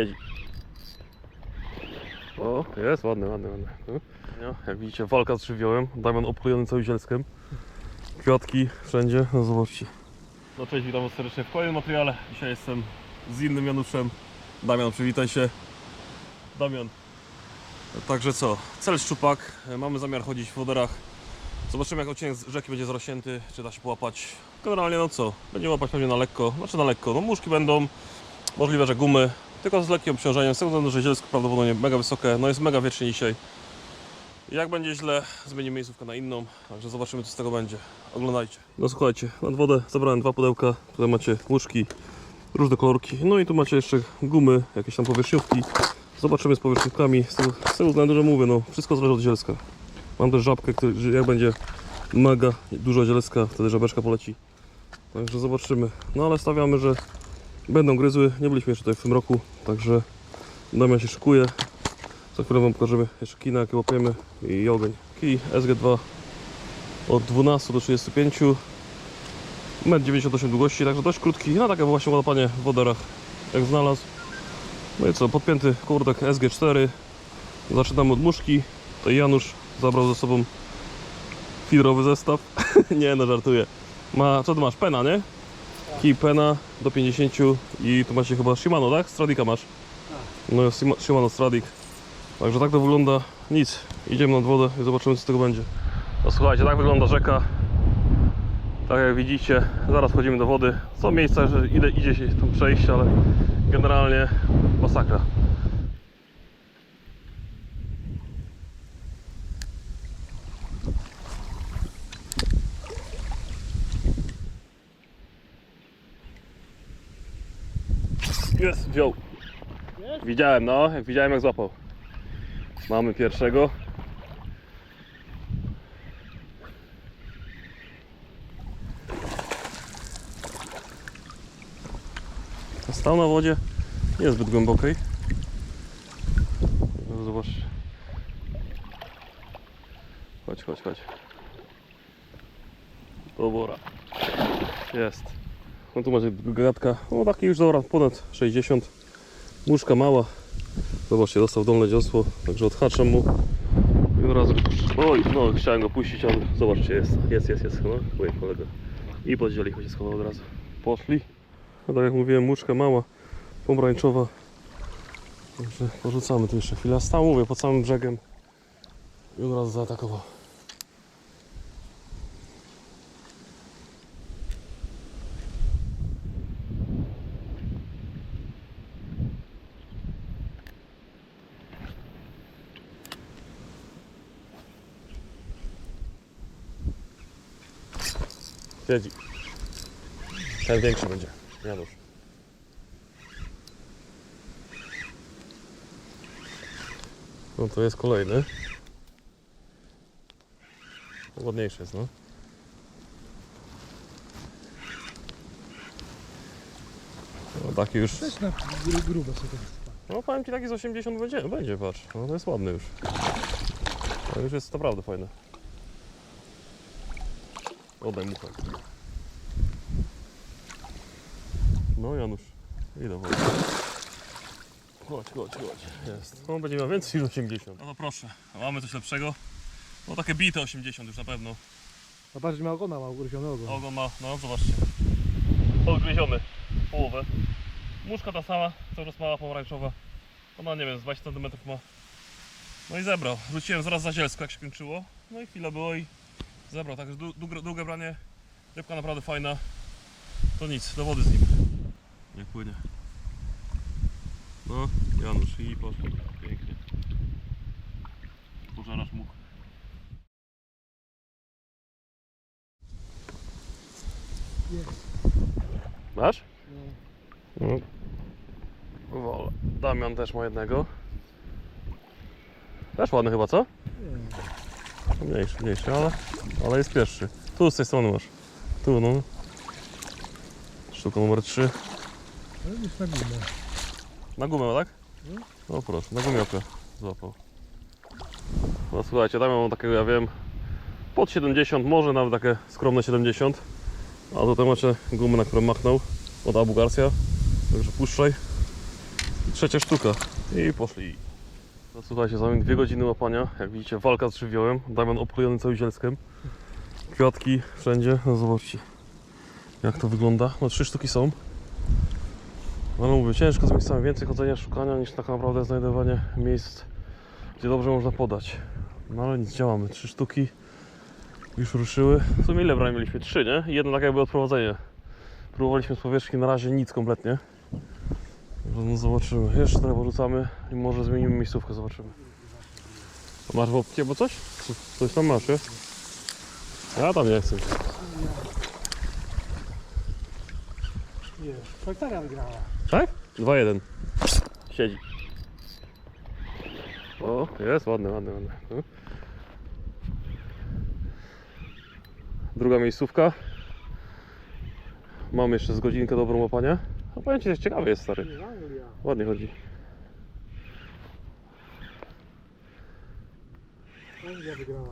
Siedzi. O, jest ładny, ładny, ładny. No, no, jak widzicie, walka z żywiołem. Damian obklejony całym zielskiem. Kwiatki wszędzie, no zobaczcie. No cześć, witam was serdecznie w kolejnym materiale. Dzisiaj jestem z innym Januszem. Damian, przywitaj się. Damian. Także co, cel szczupak. Mamy zamiar chodzić w wodorach. Zobaczymy jak odcinek z rzeki będzie zrośnięty, czy da się połapać. Generalnie no co, będziemy łapać pewnie na lekko, znaczy na lekko, no muszki będą, możliwe, że gumy, tylko z lekkim obciążeniem, z tego względu, że zielsko prawdopodobnie mega wysokie, no jest mega wiecznie dzisiaj. Jak będzie źle, zmienimy miejscówkę na inną, także zobaczymy co z tego będzie. Oglądajcie. No słuchajcie, nad wodę zabrałem dwa pudełka, tutaj macie łuszki, różne kolorki, no i tu macie jeszcze gumy, jakieś tam powierzchniówki. Zobaczymy z powierzchniówkami, z tego, z tego względu, że mówię, no wszystko zależy od zielska. Mam też żabkę, który, jak będzie mega dużo zielska, wtedy żabeczka poleci. Także zobaczymy. No ale stawiamy, że będą gryzły. Nie byliśmy jeszcze tutaj w tym roku, także Damian się szykuje. Za chwilę Wam pokażemy jeszcze kina, jakie łapiemy i ogień. Kij SG2 od 12 do 35 1,98 m długości, także dość krótki, no takie właśnie łapanie w wodarach jak znalazł. No i co, podpięty kurdek SG4. Zaczynamy od muszki. To Janusz zabrał ze sobą filrowy zestaw. nie no, żartuję. Ma, co ty masz? Pena, nie? Kij pena do 50 i tu macie chyba Shimano, tak? Stradika masz. No jest Shima- Shimano Stradik. Także tak to wygląda. Nic. Idziemy nad wodę i zobaczymy co z tego będzie. No słuchajcie, tak wygląda rzeka. Tak jak widzicie, zaraz wchodzimy do wody. Są miejsca, że idzie się tam przejść, ale generalnie masakra. Jest, wziął. Widziałem, no, jak widziałem jak złapał. Mamy pierwszego. Stał na wodzie, niezbyt głębokiej. Zobacz. Chodź, chodź, chodź. Pobora. Jest. No tu macie gatka, no taki już dobra, ponad 60. Muszka mała. Zobaczcie, dostał dolne dziosło, także odhaczam mu. I od razu... Oj, no chciałem go puścić, ale zobaczcie, jest, jest, jest, jest, no, moje kolega. I podzieli, choć schował od razu. Poszli. No tak jak mówiłem, muszka mała, pomarańczowa. Także porzucamy tu jeszcze chwilę. Stał, mówię, pod samym brzegiem. I od razu zaatakował. Siedzi. Ten większy będzie. Janusz. No to jest kolejny. Ładniejszy jest, no. No taki już. Też na gru- grube sobie No powiem ci taki z 80 będzie, będzie patrz. No to jest ładny już. To już jest naprawdę fajne. Oddaj mu tak. No Janusz, ile wody? Chodź, chodź, chodź. Jest. On będzie miał więcej niż 80. No to proszę, mamy coś lepszego. No takie bite 80 już na pewno. A patrz, ma ogona, ma ugryziony ogon. Ogon ma, no zobaczcie. Odgryziony, połowę. Muszka ta sama, cały czas mała pomarańczowa. Ona nie wiem, z 20 cm ma. No i zebrał. Wróciłem zaraz za zielsko jak się kończyło. No i chwilę było i zebrał. Także długie, długie branie. Rybka naprawdę fajna. To nic, do wody z nim. Jak płynie. No, Janusz i poszło. Pięknie. Pożerasz much. Jest. Masz? No. No. Wolę. Damian też ma jednego. Też ładny chyba, co? Nie. Mniejszy, mniejszy, ale, ale jest pierwszy. Tu z tej strony masz. Tu, no. Sztuka numer 3. Ale jest na gumę. Na gumę, tak? No. No proszę, na gumiokę złapał. No słuchajcie, Damian mam takiego, ja wiem, pod 70, może nawet takie skromne 70. A tutaj macie gumę, na którą machnął. Woda bułgarska, także puszczaj. Trzecia sztuka. I poszli. No słuchajcie, za dwie godziny łapania. Jak widzicie, walka z żywiołem. Damian opklejony cały zielskiem. Kwiatki wszędzie. No zobaczcie, jak to wygląda. No trzy sztuki są. No ale mówię, ciężko z miejscami. Więcej chodzenia, szukania niż tak naprawdę znajdowanie miejsc, gdzie dobrze można podać. No ale nic, działamy. Trzy sztuki już ruszyły. W sumie ile brań mieliśmy? Trzy, nie? I jedno tak jakby odprowadzenie. Próbowaliśmy z powierzchni na razie nic kompletnie. No zobaczymy. Jeszcze trochę porzucamy i może zmienimy miejscówkę, zobaczymy. A masz w opcie bo coś? Coś tam masz, nie? Ja tam nie chcę. Nie, Szwajcaria wygrała. Tak? 2-1. Siedzi. O, jest ładny, ładny, ładny. No. Druga miejscówka. Mam jeszcze z godzinkę dobrą łapania. No powiem Ci, że ciekawy jest stary. Ładnie chodzi. Anglia wygrała.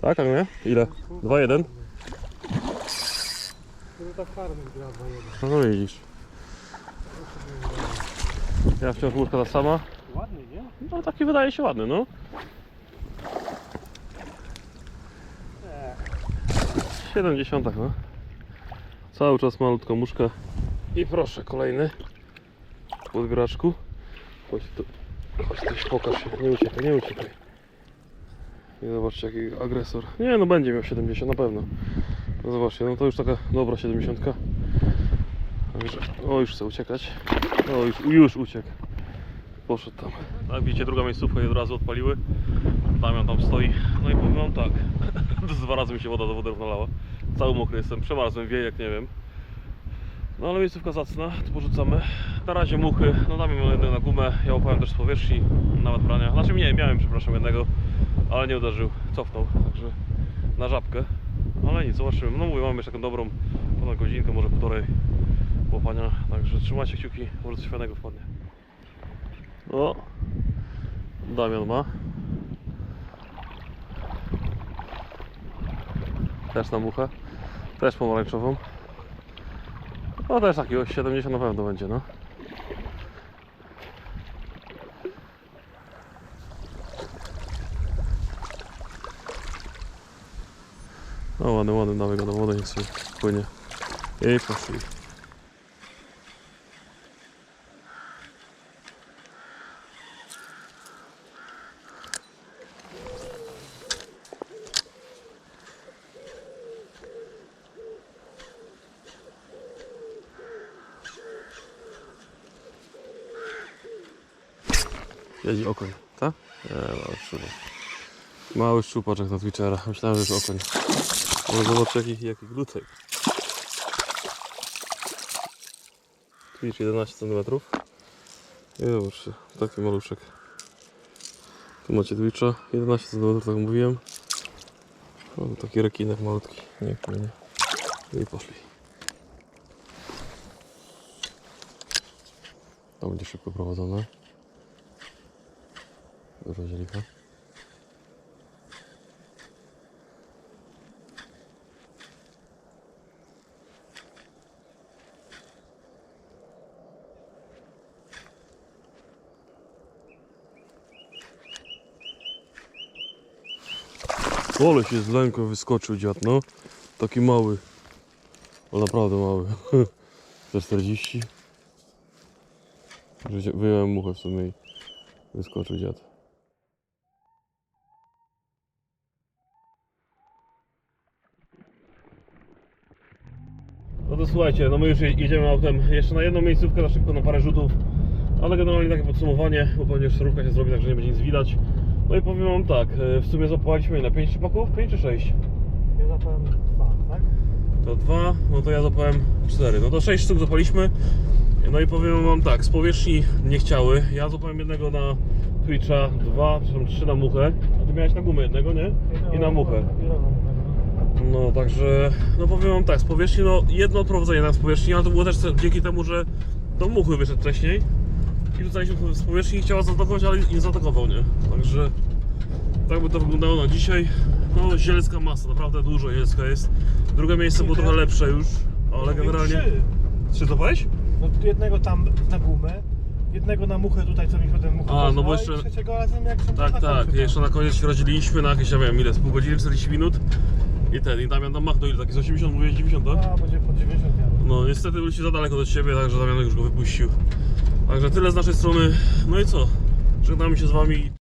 Tak, a nie? Ile? 2-1? To ta farma wygrała 2-1. No to widzisz. Ja wciąż łódka ta sama. Ładny, nie? No taki wydaje się ładny, no. Nie. 70, no. Cały czas malutką muszka. I proszę, kolejny. W graczku. Chodź tu. Chodź tu, pokaż się. Nie uciekaj, nie uciekaj. I zobaczcie jaki agresor. Nie no będzie miał 70 na pewno. No zobaczcie, no to już taka dobra 70. Także, o już chce uciekać. O już, już uciekł. Poszedł tam. Tak widzicie, druga miejscówka i od razu odpaliły. Damian tam stoi. No i powiem wam tak. Dwa razy mi się woda do wody nalała. Cały mokry jestem, przemarzłem, wieje jak nie wiem. No ale miejscówka zacna, tu porzucamy. Na razie muchy, no Damian miał jednego na gumę, ja łapałem też z powierzchni, nawet brania. Znaczy nie, miałem przepraszam jednego, ale nie uderzył, cofnął, także na żabkę. Ale nic, zobaczymy. No mówię, mamy jeszcze taką dobrą ponad godzinkę, może półtorej łapania, także trzymajcie kciuki, może coś fajnego wpadnie. O, Damian ma. Też na muchę. Też pomarańczową. No też takiego 70 na pewno będzie, no. No ładny, ładny, dawaj go do wody, nic nie płynie. I poszli. Siedzi okoń, tak? Mały szczupak. Mały szczupaczek na Twitchera. Myślałem, że jest okoń. Ale zobacz jaki, jaki glutek. Twitch 11 cm. I zobaczcie, taki maluszek. Tu macie Twitcha, 11 cm, tak mówiłem. Taki rekinek malutki, nie płynie. I poszli. To będzie szybko prowadzone. Zielika. Ole się z lęką wyskoczył dziad, no. Taki mały. Ale naprawdę mały. Za 40. Wzię- Wyjąłem muchę w sumie i wyskoczył dziad. Słuchajcie, no my już je- jedziemy autem jeszcze na jedną miejscówkę, na szybko, na parę rzutów. Ale generalnie takie podsumowanie, bo pewnie już surówka się zrobi, także nie będzie nic widać. No i powiem wam tak, e, w sumie zapłaliśmy ile? 5 trzypaków? 5 czy 6? Ja zapałem dwa, tak? To dwa, no to ja zapałem cztery. No to sześć sztuk zapaliśmy. No i powiem wam tak, z powierzchni nie chciały. Ja zapałem jednego na Twitcha, dwa, przepraszam, trzy na muchę. A ty miałeś na gumę jednego, nie? I na muchę. No także, no powiem wam tak, z powierzchni, no jedno odprowadzenie na z powierzchni, ale to było też dzięki temu, że do muchy wyszedł wcześniej. I rzucaliśmy z powierzchni i chciała zaatakować, ale nie zaatakował, nie? Także tak by to wyglądało na dzisiaj. No zielska masa, naprawdę dużo zielska jest. Drugie miejsce było trochę lepsze już, ale generalnie... Trzy złapałeś? No jednego tam na gumę, jednego na muchę tutaj, co mi potem mucha A, no bo jeszcze- trzeciego razem jak się Tak, tak. Jeszcze na koniec się rozdzieliliśmy na jakieś, ja wiem ile, z pół godziny, 40 minut. I ten, i Damian tam machnął ile, taki z 80, mówiłeś 90, tak? A, będzie po 90 miał. No niestety byliście za daleko do ciebie, także Damian już go wypuścił. Także tyle z naszej strony. No i co? Żegnamy się z wami.